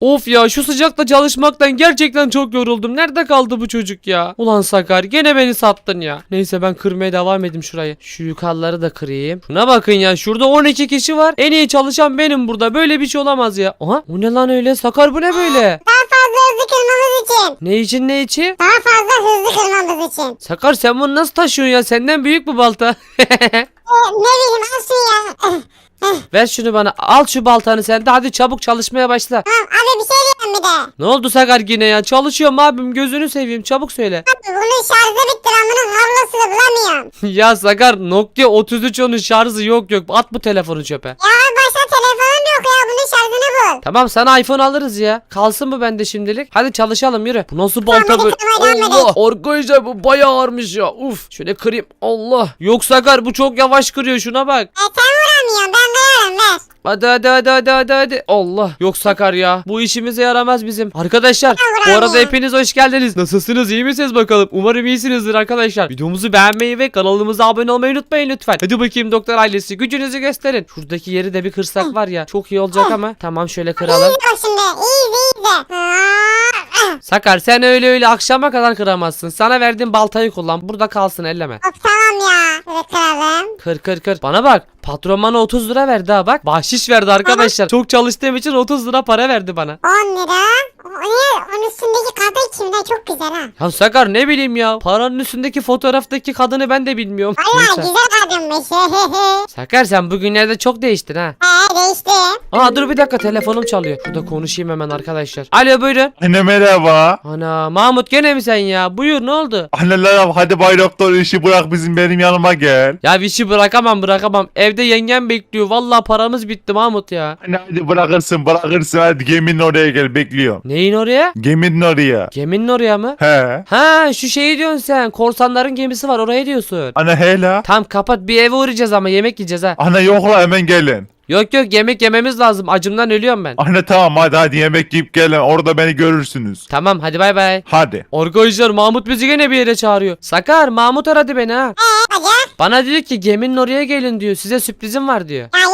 Of ya şu sıcakta çalışmaktan gerçekten çok yoruldum. Nerede kaldı bu çocuk ya? Ulan Sakar gene beni sattın ya. Neyse ben kırmaya devam edeyim şurayı. Şu yukarıları da kırayım. Şuna bakın ya şurada 12 kişi var. En iyi çalışan benim burada. Böyle bir şey olamaz ya. Aha o ne lan öyle? Sakar bu ne böyle? Daha fazla hızlı kırmamız için. Ne için ne için? Daha fazla hızlı kırmamız için. Sakar sen bunu nasıl taşıyorsun ya? Senden büyük bu balta. Ee, ne bileyim al şunu ya. Ver şunu bana. Al şu baltanı sen de hadi çabuk çalışmaya başla. tamam abi bir şey diyeyim bir de. Ne oldu Sakar yine ya? Çalışıyorum abim gözünü seveyim çabuk söyle. Abi bunun şarjı bitti ben bunun havlasını bulamıyorum. ya Sakar Nokia 33 onun şarjı yok yok. At bu telefonu çöpe. Ya başka telefonum yok ya bunun şarjını bul. Tamam sana iPhone alırız ya. Kalsın bu bende şimdilik. Hadi çalışalım yürü. Bu nasıl balta böyle? Allah arkadaşlar bu bayağı ağırmış ya. Uf şöyle kırayım. Allah. Yok Sakar bu çok yavaş kırıyor şuna bak. E ben ver. Hadi hadi hadi hadi hadi hadi. Allah. Yok Sakar ya. Bu işimize yaramaz bizim. Arkadaşlar bu arada hepiniz hoş geldiniz. Nasılsınız? iyi misiniz bakalım? Umarım iyisinizdir arkadaşlar. Videomuzu beğenmeyi ve kanalımıza abone olmayı unutmayın lütfen. Hadi bakayım doktor ailesi gücünüzü gösterin. Şuradaki yeri de bir kırsak var ya. Çok iyi olacak ama. Tamam şöyle kıralım. İyi şimdi Sakar sen öyle öyle akşama kadar kıramazsın. Sana verdiğim baltayı kullan. Burada kalsın elleme. Of tamam ya. Kıralım. Kır kır kır. Bana bak. Patron bana 30 lira verdi ha bak. Bahşiş verdi arkadaşlar. Çok çalıştığım için 30 lira para verdi bana. 10 lira. O ne? Onun üstündeki kadın kimden çok güzel ha. Ya Sakar ne bileyim ya. Paranın üstündeki fotoğraftaki kadını ben de bilmiyorum. Valla Neyse. güzel kadınmış. Sakar sen bugünlerde çok değiştin ha. He değişti. Aa dur bir dakika telefonum çalıyor. Şurada konuşayım hemen arkadaşlar. Alo buyurun. Anne merhaba. Ana Mahmut gene mi sen ya? Buyur ne oldu? Anneler hadi Bay Doktor işi bırak bizim benim yanıma gel. Ya işi bırakamam bırakamam. Evde yengem bekliyor. Vallahi paramız bitti Mahmut ya. Anne hadi bırakırsın bırakırsın hadi geminin oraya gel bekliyorum. Neyin oraya? Geminin oraya. Geminin oraya mı? He. Ha şu şeyi diyorsun sen. Korsanların gemisi var oraya diyorsun. Ana hele. Tamam kapat bir eve uğrayacağız ama yemek yiyeceğiz ha. Ana yok la hemen gelin. Yok yok yemek yememiz lazım. Acımdan ölüyorum ben. Anne tamam hadi hadi yemek yiyip gelin orada beni görürsünüz. Tamam hadi bay bay. Hadi. Arkadaşlar Mahmut bizi gene bir yere çağırıyor. Sakar Mahmut aradı beni ha. Hadi. Bana diyor ki geminin oraya gelin diyor. Size sürprizim var diyor. Ya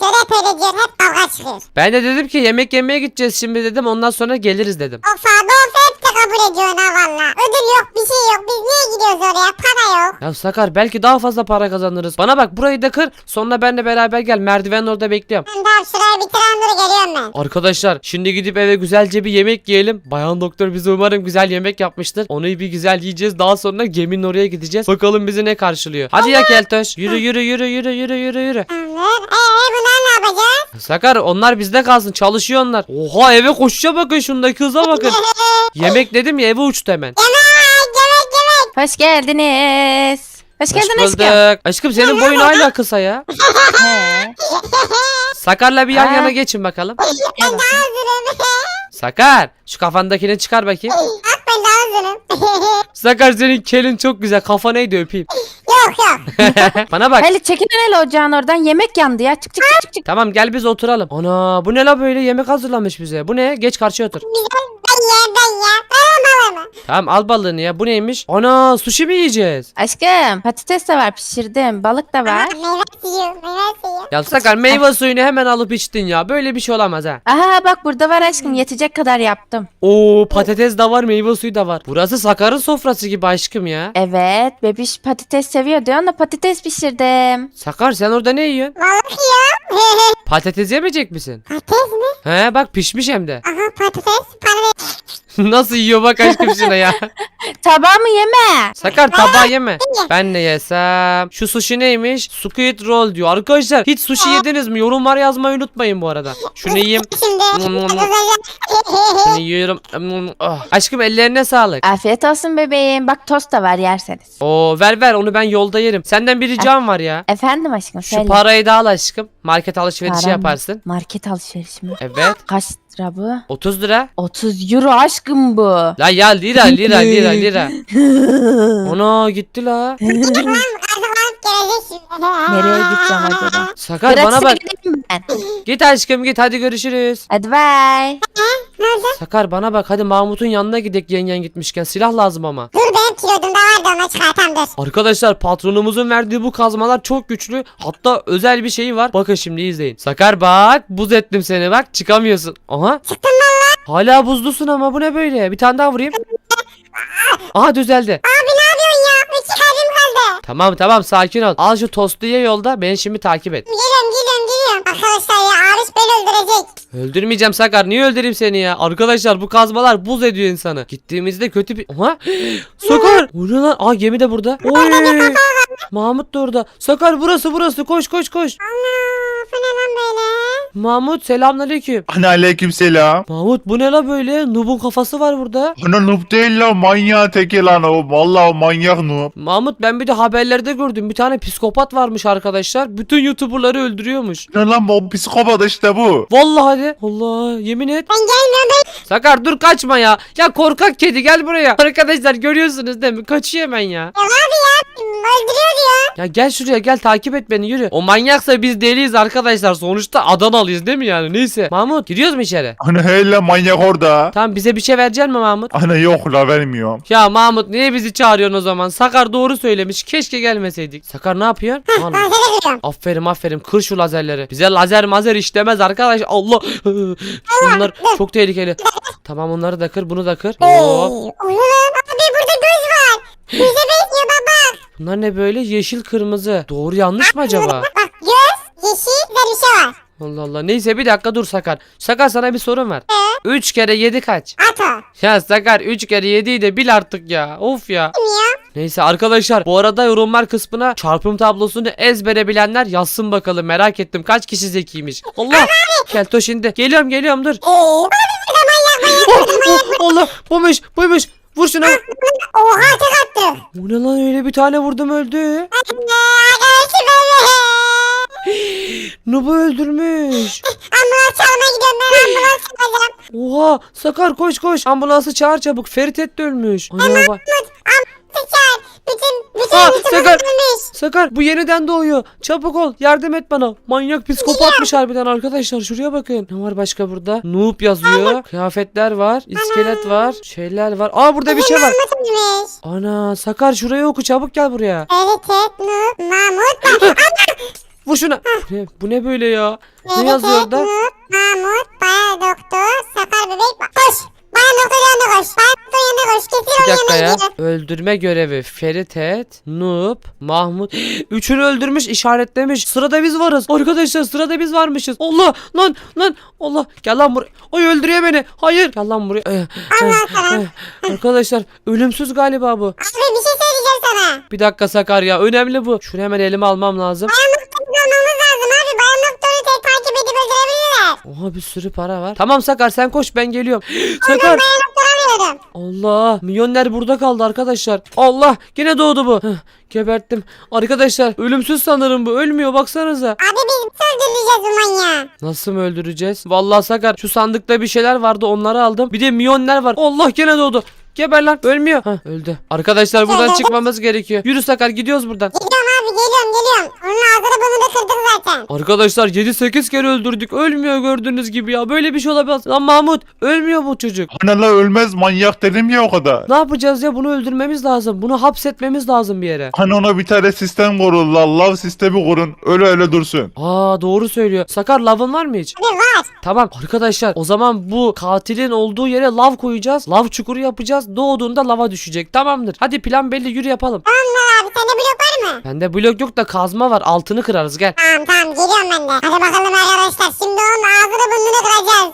diyor hep kavga çıkıyor. Ben de dedim ki yemek yemeye gideceğiz şimdi dedim. Ondan sonra geliriz dedim. Of abi of kabul ediyorsun ha valla. Ödül yok bir şey yok biz niye gidiyoruz oraya para yok. Ya Sakar belki daha fazla para kazanırız. Bana bak burayı da kır. Sonra benle beraber gel. Merdiven orada bekliyorum. Ben tamam şurayı bitiren dur geliyorum ben. Arkadaşlar şimdi gidip eve güzelce bir yemek yiyelim. Bayan doktor bize umarım güzel yemek yapmıştır. Onu bir güzel yiyeceğiz. Daha sonra geminin oraya gideceğiz. Bakalım bizi ne karşılıyor. Hadi ya Keltoş. Yürü yürü yürü yürü yürü yürü yürü. Tamamdır. Eee bunlar ne yapacağız? Sakar onlar bizde kalsın. Çalışıyor onlar. Oha eve koşuşa bakın şundaki hıza bakın. Yemek dedim ya eve uçtu hemen. Yemek yemek yemek. Hoş geldiniz. Hoş Hoş geldin aşkım. bulduk. Aşkım senin boyun hala kısa ya. He. Sakar'la bir yan Ha. yana geçin bakalım. Ben daha hazırım. Sakar şu kafandakini çıkar bakayım. Bak hazırım. Sakar senin kelin çok güzel. Kafa neydi öpeyim. yok yok. Bana bak. Hele çekilin hele ocağın oradan yemek yandı ya. Çık çık çık çık. çık. Tamam gel biz oturalım. Ana bu ne la böyle yemek hazırlamış bize. Bu ne? Geç karşıya otur. Güzel ben ye ben. Tamam al balığını ya. Bu neymiş? Ana sushi mi yiyeceğiz? Aşkım patates de var pişirdim. Balık da var. Meyve suyu meyve suyu. Ya Sakar meyve suyunu hemen alıp içtin ya. Böyle bir şey olamaz ha. Aha bak burada var aşkım yetecek kadar yaptım. Oo patates de var meyve suyu da var. Burası Sakar'ın sofrası gibi aşkım ya. Evet bebiş patates seviyor diyor da patates pişirdim. Sakar sen orada ne yiyorsun? Balık yiyor. Patates yemeyecek misin? patates mi? He bak pişmiş hem de. Aha patates. Patates. Nasıl yiyor bak aşkım şuna ya. Tabağımı yeme. Sakar tabağı yeme. Ben ne yesem? Şu sushi neymiş? Squid roll diyor. Arkadaşlar hiç sushi yediniz mi? Yorumlar yazmayı unutmayın bu arada. Şunu yiyeyim. Nom nom. Kızacak. Şunu yiyorum. Ah. Aşkım ellerine sağlık. Afiyet olsun bebeğim. Bak tost da var yerseniz. Oo ver ver onu ben yolda yerim. Senden bir ricam var ya. Efendim aşkım Şu söyle. parayı da al aşkım. Market alışverişi Param yaparsın. Market alışverişi mi? Evet. Kaç lira bu? 30 lira. 30 euro aşkım bu. La ya lira lira lira lira. Ona gitti la. Nereye gideceğim acaba? Sakar bana Gratis'e bak. Ben. Git aşkım git hadi görüşürüz. Hadi bay. Ne oldu? Sakar bana bak hadi Mahmut'un yanına gidek yengen gitmişken silah lazım ama. Dur benim kilodumda vardı onu çıkartam dur. Arkadaşlar patronumuzun verdiği bu kazmalar çok güçlü. Hatta özel bir şeyi var. Bakın şimdi izleyin. Sakar bak buz ettim seni bak çıkamıyorsun. Aha. Çıktın lan lan. Hala buzlusun ama bu ne böyle? Bir tane daha vurayım. Aha düzeldi. Abi ne yapıyorsun ya? İki kalbim kaldı. Tamam tamam sakin ol. Al şu tostu ye yolda beni şimdi takip et. Geliyorum geliyorum. Arkadaşlar ya Arif beni öldürecek. Öldürmeyeceğim Sakar. Niye öldüreyim seni ya? Arkadaşlar bu kazmalar buz ediyor insanı. Gittiğimizde kötü bir... Aha! Sakar! O ne lan? Aa gemi de burada. Oy! Mahmut da orada. Sakar burası burası. Koş koş koş. Allah bu ne lan böyle? Mahmut selamünaleyküm. Ana aleyküm selam. Mahmut bu ne la böyle? Nub'un kafası var burada. Ana noob değil lan manyağı teki lan o. Vallahi o manyak noob. Mahmut ben bir de haberlerde gördüm. Bir tane psikopat varmış arkadaşlar. Bütün YouTuber'ları öldürüyormuş. Ne lan bu psikopat işte bu. Vallahi de. Allah yemin et. Ben gelmiyorum ben. Sakar dur kaçma ya. Ya korkak kedi gel buraya. Arkadaşlar görüyorsunuz değil mi? Kaçıyor hemen ya. Ya abi ya öldürüyor diyor. Ya gel şuraya gel takip et beni yürü. O manyaksa biz deliyiz arkadaşlar. Sonuçta Adanalıyız değil mi yani? Neyse. Mahmut gidiyoruz mu içeri? Ana hele manyak orada. Tamam bize bir şey verecek mi Mahmut? Ana yok la vermiyorum. Ya Mahmut niye bizi çağırıyorsun o zaman? Sakar doğru söylemiş. Keşke gelmeseydik. Sakar ne giriyorum. Aferin aferin kır şu lazerleri. Bize lazer mazer işlemez arkadaş. Allah. Şunlar çok tehlikeli. Tamam onları da kır bunu da kır. Hop. oğlum abi burada göz var. Göze benziyor baba. Bunlar ne böyle yeşil kırmızı. Doğru yanlış mı acaba? Bak göz, yeşil ve bir şey var. Allah Allah. Neyse bir dakika dur Sakar. Sakar sana bir sorun var. 3 kere 7 kaç? At o. Ya Sakar 3 kere 7'yi de bil artık ya. Of ya. Ya? Neyse arkadaşlar bu arada yorumlar kısmına çarpım tablosunu ezbere bilenler yazsın bakalım. Merak ettim kaç kişi zekiymiş. Allah. Kelto şimdi. Geliyorum geliyorum dur. Manyak. Oh, oh, Allah buymuş buymuş. Vur şunu. Oha tek attı. Bu ne lan öyle bir tane vurdum öldü. Böyle. Nubu öldürmüş. Ambulans çalmaya gidiyorum ben ambulans çalacağım. Oha Sakar koş koş. Ambulansı çağır çabuk. Ferit de ölmüş. Ana bak. Ambulans çağır. Bütün, bütün, Aa, bütün Sakar. Sakar bu yeniden doğuyor. Çabuk ol yardım et bana. Manyak psikopatmış harbiden arkadaşlar. Şuraya bakın. Ne var başka burada? Noob yazıyor. Kıyafetler var. iskelet var. Şeyler var. Aa burada bir şey var. Mahmut ölmüş. Ana Sakar şuraya oku çabuk gel buraya. Ferit, Nuh, Mahmut, bak. Vur şuna. Bu ne, bu ne böyle ya? Ne yazıyor orada? Mahmut, Bayan Doktor, Sakar Bebek. Koş. Bayan Doktor yanına koş. Bayan Doktor yanına koş. Kesin Bir dakika yanına ya. Öldürme görevi. Ferit et, Noob, Mahmut. Üçünü öldürmüş, işaretlemiş. Sırada biz varız. Arkadaşlar sırada biz varmışız. Allah lan lan. Allah gel lan buraya. Ay öldürüyor beni. Hayır. Gel lan buraya. Eh, eh, Allah sana. eh. Arkadaşlar ölümsüz galiba bu. Abi bir şey söyleyeceğim sana. Bir dakika Sakar ya. Önemli bu. Şunu hemen elime almam lazım. Bayan Oha bir sürü para var. Tamam Sakar sen koş ben geliyorum. Sakar. Allah. Milyoner burada kaldı arkadaşlar. Allah. Yine doğdu bu. Heh, geberttim. Arkadaşlar ölümsüz sanırım bu. Ölmüyor baksanıza. Abi biz öldüreceğiz bu manyağı? Nasıl mı öldüreceğiz? Vallahi Sakar şu sandıkta bir şeyler vardı onları aldım. Bir de milyonlar var. Allah gene doğdu. Geber lan. Ölmüyor. Hah öldü. Arkadaşlar buradan çıkmamız gerekiyor. Yürü Sakar gidiyoruz buradan. Geliyorum abi geliyorum geliyorum. Onun ağzını kırdık zaten. Arkadaşlar 7-8 kere öldürdük. Ölmüyor gördüğünüz gibi ya. Böyle bir şey olamaz. Lan Mahmut ölmüyor bu çocuk. La ölmez manyak dedim ya o kadar. Ne yapacağız ya? Bunu öldürmemiz lazım. Bunu hapsetmemiz lazım bir yere. Hani ona bir tane sistem kurun la. Lav sistemi kurun. Öyle öyle dursun. Aa doğru söylüyor. Sakar lavın var mı hiç? Abi var. Tamam arkadaşlar o zaman bu katilin olduğu yere lav koyacağız. Lav çukuru yapacağız. Doğduğunda lava düşecek. Tamamdır. Hadi plan belli yürü yapalım. Tamamlar abi sende blok mı? Bende blok yok da kazma var. Altını kırarız gel. Tamam tamam geliyorum ben de. Hadi bakalım arkadaşlar şimdi onun ağzını burnunu kıracağız.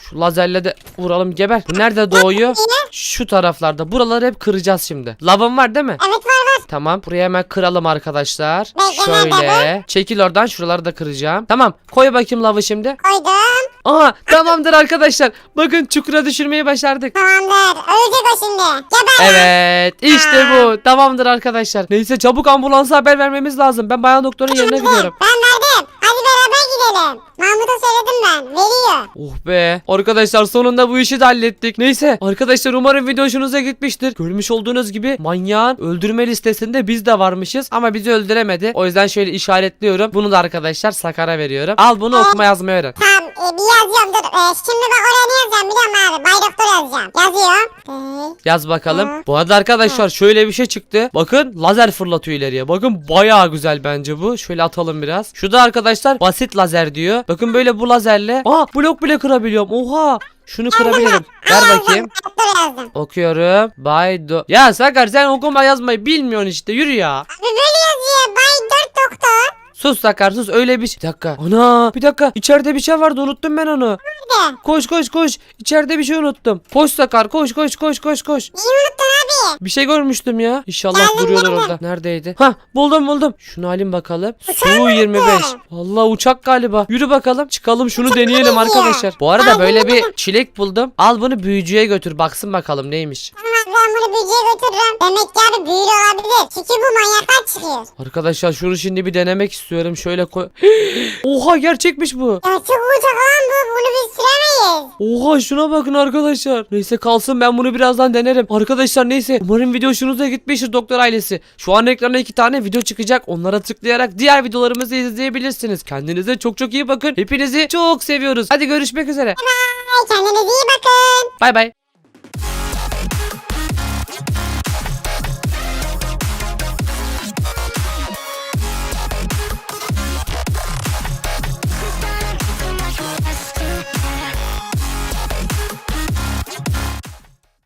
Şu lazerle de vuralım geber. Bu nerede doğuyor? Şu taraflarda. Buraları hep kıracağız şimdi. Lavın var değil mi? evet var. Tamam. Buraya hemen kıralım arkadaşlar. Şöyle. Çekil oradan. Şuraları da kıracağım. Tamam. Koy bakayım lavı şimdi. Koydum. Aha tamamdır arkadaşlar. Bakın çukura düşürmeyi başardık. Tamamdır. Ölecek o şimdi. Geber. Evet işte bu tamamdır arkadaşlar. Neyse çabuk ambulansa haber vermemiz lazım. Ben bayan doktorun yerine gidiyorum. Ben verdim. Hadi beraber gidelim. Mahmut'a söyledim ben. Veriyor. Oh be. Arkadaşlar sonunda bu işi de hallettik. Neyse. Arkadaşlar umarım video hoşunuza gitmiştir. Görmüş olduğunuz gibi manyağın öldürme listesinde biz de varmışız. Ama bizi öldüremedi. O yüzden şöyle işaretliyorum. Bunu da arkadaşlar Sakar'a veriyorum. Al bunu okuma yazmayı öğren. Tamam e, bir yazıyorum dur. E, şimdi bak oraya ne yazacağım biliyor musun abi? Bay Doktor yazacağım. Yazıyorum. E, Yaz bakalım. Hı. Bu arada arkadaşlar şöyle bir şey çıktı. Bakın lazer fırlatıyor ileriye. Bakın bayağı güzel bence bu. Şöyle atalım biraz. Şu da arkadaşlar basit lazer diyor. Bakın böyle bu lazerle. Aa blok bile kırabiliyorum. Oha. Şunu kırabilirim. Ver bakayım. Okuyorum. Bay do... Ya Sakar sen okuma yazmayı bilmiyorsun işte. Yürü ya. Abi böyle yazıyor. Bay Dört Doktor. Sus Sakar sus öyle bir şey. Bir dakika. Ana bir dakika. İçeride bir şey vardı unuttum ben onu. Nerede? Koş koş koş. İçeride bir şey unuttum. Koş Sakar koş koş koş koş koş. Neyi unuttun abi? Bir şey görmüştüm ya. İnşallah Geldim, duruyordur geldim. orada. Neredeydi? Ha buldum buldum. Şunu alayım bakalım. Su mı 25. attın? Vallahi uçak galiba. Yürü bakalım. Çıkalım şunu deneyelim mı ya? arkadaşlar. Bu arada Ay, böyle buldum. bir çilek buldum. Al bunu büyücüye götür. Baksın bakalım neymiş. Tamam ben bunu büyücüye götürürüm. Demek ki abi büyülü olabilir. Çünkü bu manyaklar çıkıyor. Arkadaşlar şunu şimdi bir denemek istiyorum. Şöyle koy. Oha gerçekmiş bu. Ya çok uçak lan bu. Bunu biz süremeyiz. Oha şuna bakın arkadaşlar. Neyse kalsın ben bunu birazdan denerim. Arkadaşlar neyse umarım video hoşunuza gitmiştir doktor ailesi. Şu an ekrana iki tane video çıkacak. Onlara tıklayarak diğer videolarımızı izleyebilirsiniz. Kendinize çok çok iyi bakın. Hepinizi çok seviyoruz. Hadi görüşmek üzere. Ay kendinize iyi bakın. Bay bay.